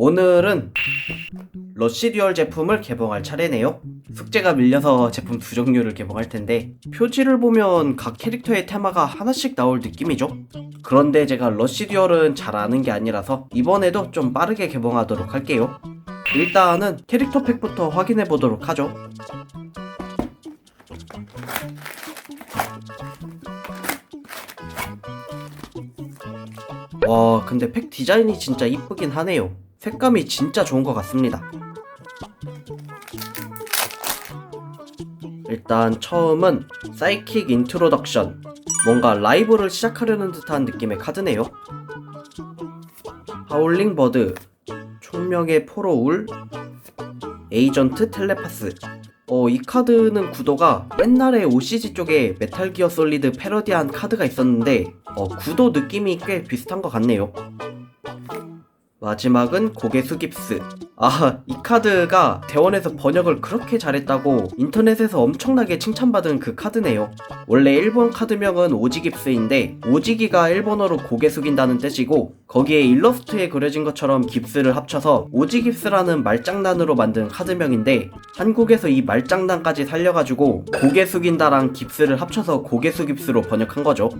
오늘은 러시듀얼 제품을 개봉할 차례네요. 숙제가 밀려서 제품 두 종류를 개봉할 텐데 표지를 보면 각 캐릭터의 테마가 하나씩 나올 느낌이죠. 그런데 제가 러시듀얼은 잘 아는 게 아니라서 이번에도 좀 빠르게 개봉하도록 할게요. 일단은 캐릭터 팩부터 확인해 보도록 하죠. 와, 근데 팩 디자인이 진짜 이쁘긴 하네요. 색감이 진짜 좋은 것 같습니다. 일단 처음은 사이킥 인트로덕션. 뭔가 라이브를 시작하려는 듯한 느낌의 카드네요. 하울링 버드, 총명의 포로울, 에이전트 텔레파스. 어, 이 카드는 구도가 옛날에 OCG 쪽에 메탈 기어 솔리드 패러디한 카드가 있었는데, 어, 구도 느낌이 꽤 비슷한 것 같네요. 마지막은 고개 수깁스. 아, 이 카드가 대원에서 번역을 그렇게 잘했다고 인터넷에서 엄청나게 칭찬받은 그 카드네요. 원래 일본 카드명은 오지깁스인데, 오지기가 일본어로 고개 숙인다는 뜻이고, 거기에 일러스트에 그려진 것처럼 깁스를 합쳐서 오지깁스라는 말장난으로 만든 카드명인데, 한국에서 이 말장난까지 살려가지고, 고개 숙인다랑 깁스를 합쳐서 고개 수깁스로 번역한 거죠.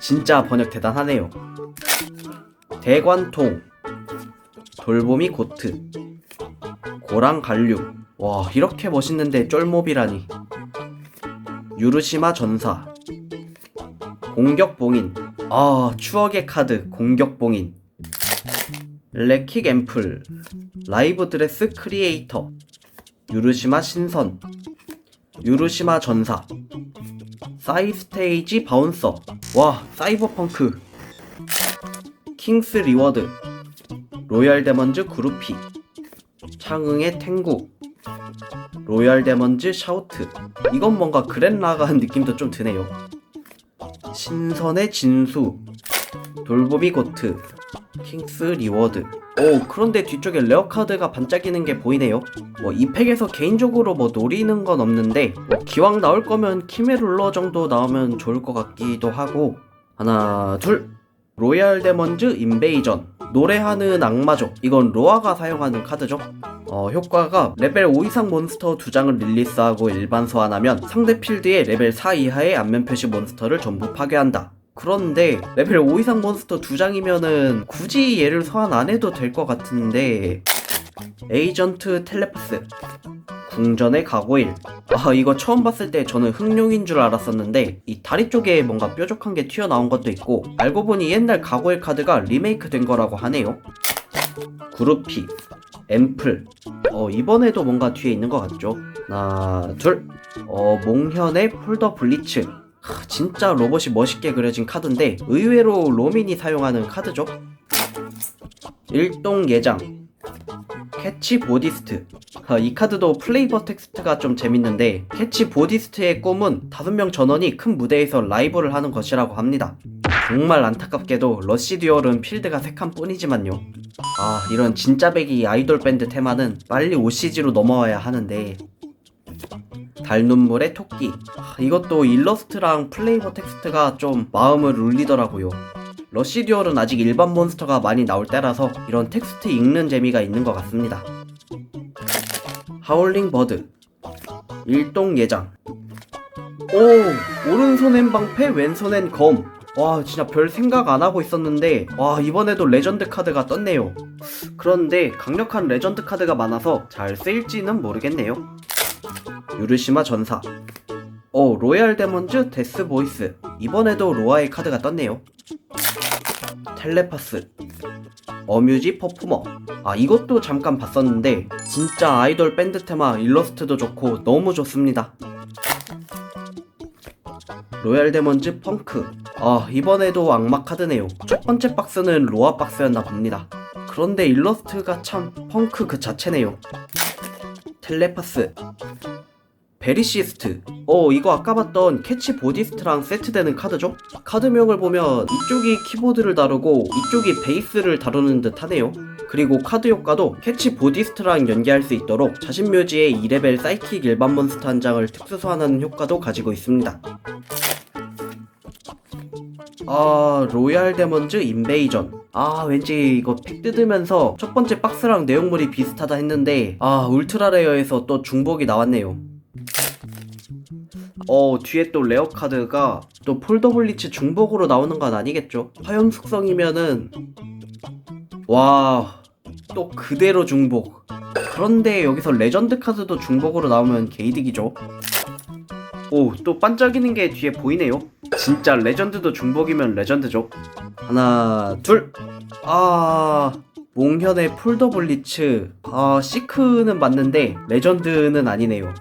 진짜 번역 대단하네요. 대관통. 돌보미 고트. 고랑 갈류. 와 이렇게 멋있는데 쫄몹이라니. 유르시마 전사. 공격봉인. 아 추억의 카드 공격봉인. 레킥 앰플. 라이브 드레스 크리에이터. 유르시마 신선. 유르시마 전사. 사이 스테이지 바운서. 와 사이버펑크. 킹스 리워드 로얄 데먼즈 그루피 창응의 탱구 로얄 데먼즈 샤우트. 이건 뭔가 그랜라가한 느낌도 좀 드네요. 신선의 진수 돌보미 고트 킹스 리워드. 오 그런데 뒤쪽에 레어 카드가 반짝이는 게 보이네요. 뭐 이 팩에서 개인적으로 뭐 노리는 건 없는데 뭐 기왕 나올 거면 키메룰러 정도 나오면 좋을 것 같기도 하고. 하나 둘. 로얄 데먼즈 인베이전 노래하는 악마족 이건 로아가 사용하는 카드죠. 어, 효과가 레벨 5 이상 몬스터 2장을 릴리스하고 일반 소환하면 상대 필드에 레벨 4 이하의 안면 표시 몬스터를 전부 파괴한다. 그런데 레벨 5 이상 몬스터 2장이면은 굳이 얘를 소환 안 해도 될 것 같은데 에이전트 텔레파스 궁전의 가고일. 아 이거 처음 봤을 때 저는 흑룡인 줄 알았었는데 이 다리 쪽에 뭔가 뾰족한 게 튀어나온 것도 있고 알고 보니 옛날 가고일 카드가 리메이크 된 거라고 하네요. 그루피 앰플. 어 이번에도 뭔가 뒤에 있는 것 같죠? 하나 둘어 몽현의 폴더 블리츠. 하, 진짜 로봇이 멋있게 그려진 카드인데 의외로 로민이 사용하는 카드죠? 일동 예장 캐치 보디스트. 아, 이 카드도 플레이버 텍스트가 좀 재밌는데 캐치 보디스트의 꿈은 다섯 명 전원이 큰 무대에서 라이브를 하는 것이라고 합니다. 정말 안타깝게도 러시 듀얼은 필드가 세칸 뿐이지만요. 아 이런 진짜 배기 아이돌 밴드 테마는 빨리 OCG로 넘어와야 하는데. 달눈물의 토끼. 아, 이것도 일러스트랑 플레이버 텍스트가 좀 마음을 울리더라고요 러시 듀얼은 아직 일반 몬스터가 많이 나올 때라서 이런 텍스트 읽는 재미가 있는 것 같습니다. 하울링 버드 일동 예장. 오 오른손엔 방패 왼손엔 검. 와 진짜 별 생각 안 하고 있었는데 와 이번에도 레전드 카드가 떴네요. 그런데 강력한 레전드 카드가 많아서 잘 쓰일지는 모르겠네요. 유르시마 전사. 오 로얄 데몬즈 데스 보이스. 이번에도 로아의 카드가 떴네요 텔레파스 어뮤지 퍼포머. 아 이것도 잠깐 봤었는데 진짜 아이돌 밴드 테마 일러스트도 좋고 너무 좋습니다. 로얄 데몬즈 펑크. 아 이번에도 악마 카드네요. 첫 번째 박스는 로아 박스였나 봅니다. 그런데 일러스트가 참 펑크 그 자체네요. 텔레파스 베리시스트. 어 이거 아까 봤던 캐치 보디스트랑 세트되는 카드죠? 카드명을 보면 이쪽이 키보드를 다루고 이쪽이 베이스를 다루는 듯 하네요. 그리고 카드 효과도 캐치 보디스트랑 연계할 수 있도록 자신 묘지에 2레벨 사이킥 일반 몬스터 한 장을 특수 소환하는 효과도 가지고 있습니다. 아 로얄 데몬즈 인베이전. 아 왠지 이거 팩 뜯으면서 첫 번째 박스랑 내용물이 비슷하다 했는데 아 울트라 레어에서 또 중복이 나왔네요 어 뒤에 또 레어 카드가 또 폴더 블리츠 중복으로 나오는 건 아니겠죠? 화염 숙성이면은 와 또 그대로 중복. 그런데 여기서 레전드 카드도 중복으로 나오면 개이득이죠? 오 또 반짝이는 게 뒤에 보이네요. 진짜 레전드도 중복이면 레전드죠? 하나 둘아 몽현의 폴더 블리츠. 아 시크는 맞는데 레전드는 아니네요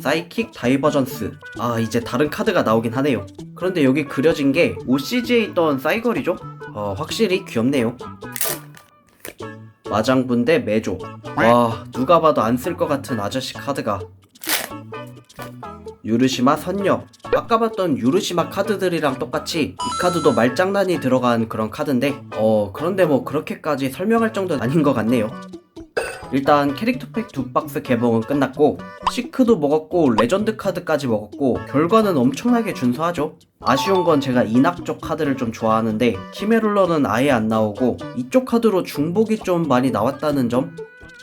사이킥 다이버전스. 아 이제 다른 카드가 나오긴 하네요. 그런데 여기 그려진 게 OCG에 있던 사이걸이죠? 어 확실히 귀엽네요. 마장분대 메조. 와 누가 봐도 안 쓸 것 같은 아저씨 카드가. 유르시마 선녀. 아까 봤던 유르시마 카드들이랑 똑같이 이 카드도 말장난이 들어간 그런 카드인데 어 그런데 뭐 그렇게까지 설명할 정도는 아닌 것 같네요 일단 캐릭터팩 두 박스 개봉은 끝났고 시크도 먹었고 레전드 카드까지 먹었고 결과는 엄청나게 준수하죠. 아쉬운 건 제가 쪽 카드를 좀 좋아하는데 키메룰러는 아예 안 나오고 이쪽 카드로 중복이 좀 많이 나왔다는 점?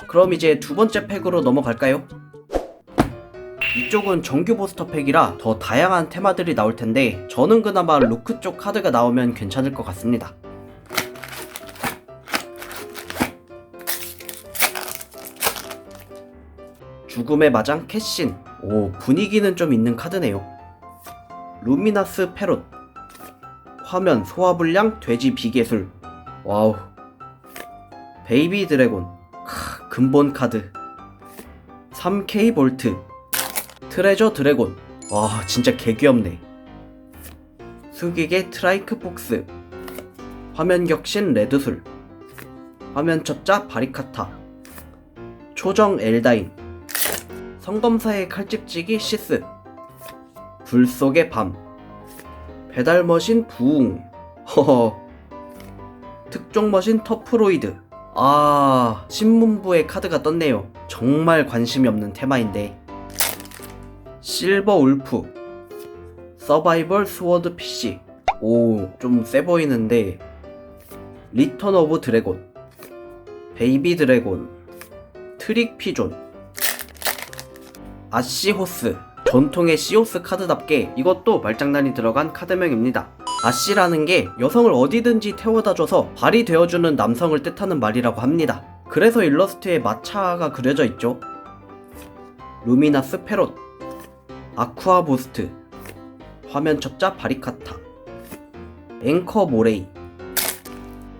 그럼 이제 두 번째 팩으로 넘어갈까요? 이쪽은 정규 보스터 팩이라 더 다양한 테마들이 나올 텐데 저는 그나마 루크 쪽 카드가 나오면 괜찮을 것 같습니다 죽음의 마장 캐신. 오 분위기는 좀 있는 카드네요. 루미나스 페롯. 화면 소화불량 돼지 비계술. 와우. 베이비 드래곤. 크, 근본 카드. 3K 볼트. 트레저 드래곤. 와 진짜 개귀엽네. 수기계 트라이크 폭스. 화면 격신 레드술. 화면 첩자 바리카타. 초정 엘다인 성검사의 칼집지기 시스. 불 속의 밤. 배달머신 부웅. 허허. 특종머신 터프로이드. 아 신문부에 카드가 떴네요. 정말 관심이 없는 테마인데. 실버 울프. 서바이벌 스워드 PC 오 좀 세 보이는데. 리턴 오브 드래곤. 베이비 드래곤. 트릭 피존 아시호스 전통의 시오스 카드답게 이것도 말장난이 들어간 카드명입니다. 아씨라는 게 여성을 어디든지 태워다 줘서 발이 되어주는 남성을 뜻하는 말이라고 합니다. 그래서 일러스트에 마차가 그려져 있죠. 루미나스 페롯 아쿠아 부스트 화면 첩자 바리카타 앵커 모레이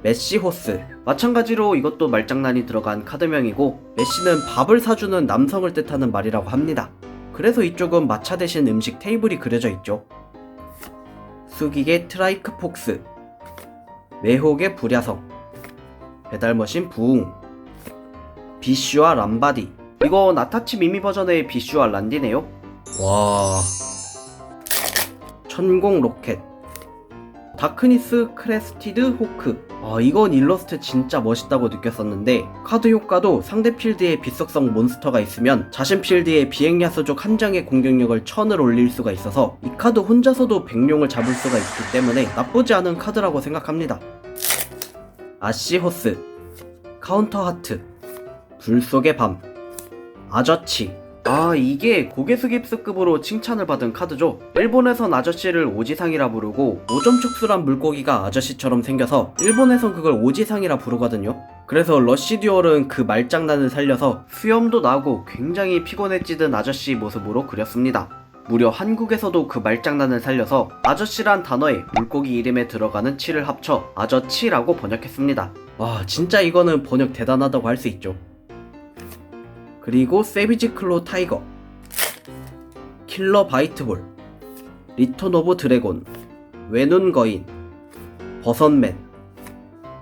메시호스. 마찬가지로 이것도 말장난이 들어간 카드명이고 메시는 밥을 사주는 남성을 뜻하는 말이라고 합니다. 그래서 이쪽은 마차 대신 음식 테이블이 그려져 있죠. 수기계 트라이크 폭스. 매혹의 불야성. 배달머신 부웅. 비슈와 람바디. 이거 나타치 미미 버전의 비슈와 란디네요. 와. 천공 로켓 다크니스 크레스티드 호크. 아 이건 일러스트 진짜 멋있다고 느꼈었는데 카드 효과도 상대 필드에 비속성 몬스터가 있으면 자신 필드에 비행야수족 한 장의 공격력을 천을 올릴 수가 있어서 이 카드 혼자서도 백룡을 잡을 수가 있기 때문에 나쁘지 않은 카드라고 생각합니다. 아시호스. 카운터 하트. 불 속의 밤. 아저치 아 이게 고개스깁스급으로 칭찬을 받은 카드죠. 일본에선 아저씨를 오지상이라 부르고 오점촉수란 물고기가 아저씨처럼 생겨서 일본에선 그걸 오지상이라 부르거든요. 그래서 러시듀얼은 그 말장난을 살려서 수염도 나고 굉장히 피곤해지던 아저씨 모습으로 그렸습니다. 무려 한국에서도 그 말장난을 살려서 아저씨란 단어에 물고기 이름에 들어가는 치를 합쳐 아저치라고 번역했습니다. 와 진짜 이거는 번역 대단하다고 할 수 있죠 그리고 세비지 클로 타이거 킬러 바이트볼 리턴 오브 드래곤 외눈 거인 버선맨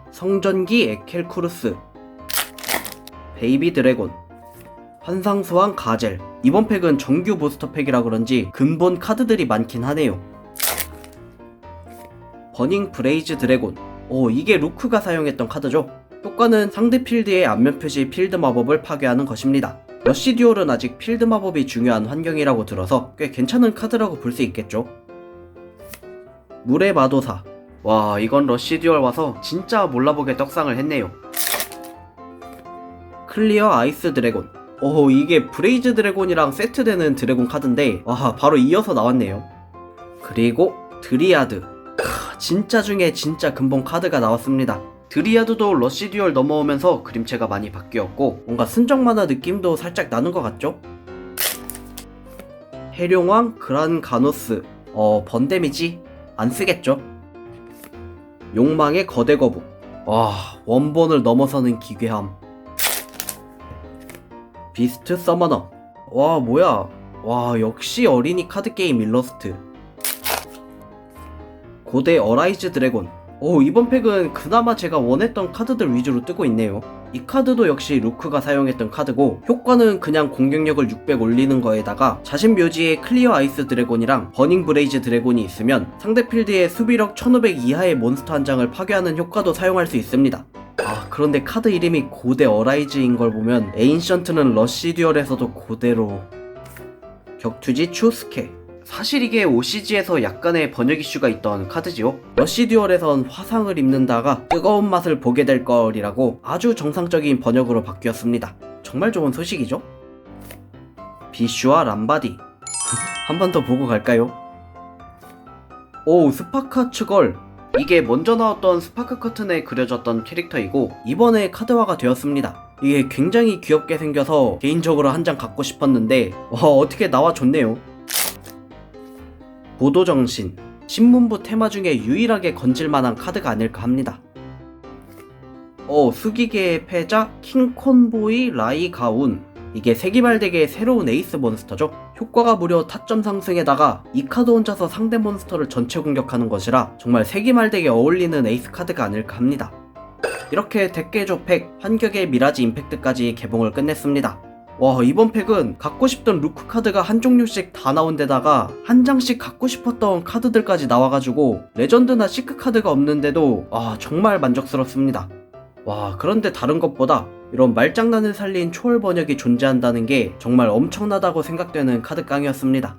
성전기 에켈 쿠르스 베이비 드래곤 환상소환 가젤. 이번 팩은 정규 부스터 팩이라 그런지 근본 카드들이 많긴 하네요. 버닝 브레이즈 드래곤. 오 이게 루크가 사용했던 카드죠 효과는 상대 필드의 앞면 표시 필드 마법을 파괴하는 것입니다. 러시 듀얼은 아직 필드 마법이 중요한 환경이라고 들어서 꽤 괜찮은 카드라고 볼 수 있겠죠. 물의 마도사. 와 이건 러쉬 듀얼 와서 진짜 몰라보게 떡상을 했네요. 클리어 아이스 드래곤. 오 이게 브레이즈 드래곤이랑 세트되는 드래곤 카드인데 와 바로 이어서 나왔네요. 그리고 드리아드. 크, 진짜 중에 진짜 근본 카드가 나왔습니다 드리아드도 러쉬 듀얼 넘어오면서 그림체가 많이 바뀌었고 뭔가 순정 만화 느낌도 살짝 나는 것 같죠? 해룡왕 그란 가노스. 어 번데미지? 안 쓰겠죠? 욕망의 거대 거북. 와 원본을 넘어서는 기괴함. 비스트 서머너. 와 뭐야? 와 역시 어린이 카드게임 일러스트. 고대 어라이즈 드래곤 오 이번 팩은 그나마 제가 원했던 카드들 위주로 뜨고 있네요. 이 카드도 역시 루크가 사용했던 카드고 효과는 그냥 공격력을 600 올리는 거에다가 자신 묘지에 클리어 아이스 드래곤이랑 버닝 브레이즈 드래곤이 있으면 상대 필드에 수비력 1500 이하의 몬스터 한 장을 파괴하는 효과도 사용할 수 있습니다. 아 그런데 카드 이름이 고대 어라이즈인 걸 보면 에인션트는 러쉬 듀얼에서도 고대로 격투지 추스케 사실 이게 OCG에서 약간의 번역 이슈가 있던 카드지요 러쉬 듀얼에선 화상을 입는다가 뜨거운 맛을 보게 될 거리라고 아주 정상적인 번역으로 바뀌었습니다 정말 좋은 소식이죠 비슈와 람바디 한 번 더 보고 갈까요? 오 스파카 추걸 이게 먼저 나왔던 스파크 커튼에 그려졌던 캐릭터이고 이번에 카드화가 되었습니다. 이게 굉장히 귀엽게 생겨서 개인적으로 한 장 갖고 싶었는데 와 어떻게 나와줬네요. 보도정신 신문부 테마 중에 유일하게 건질만한 카드가 아닐까 합니다. 어 수기계의 패자 킹콘보이 라이가운 이게 세기말덱의 새로운 에이스 몬스터죠. 효과가 무려 타점 상승에다가 이 카드 혼자서 상대 몬스터를 전체 공격하는 것이라 정말 세기말덱에 어울리는 에이스 카드가 아닐까 합니다. 이렇게 덱개조 팩, 환격의 미라지 임팩트까지 개봉을 끝냈습니다. 와 이번 팩은 갖고 싶던 루크 카드가 한 종류씩 다 나온 데다가 한 장씩 갖고 싶었던 카드들까지 나와가지고 레전드나 시크 카드가 없는데도 아 정말 만족스럽습니다. 와 그런데 다른 것보다 이런 말장난을 살린 초월 번역이 존재한다는 게 정말 엄청나다고 생각되는 카드 깡이었습니다.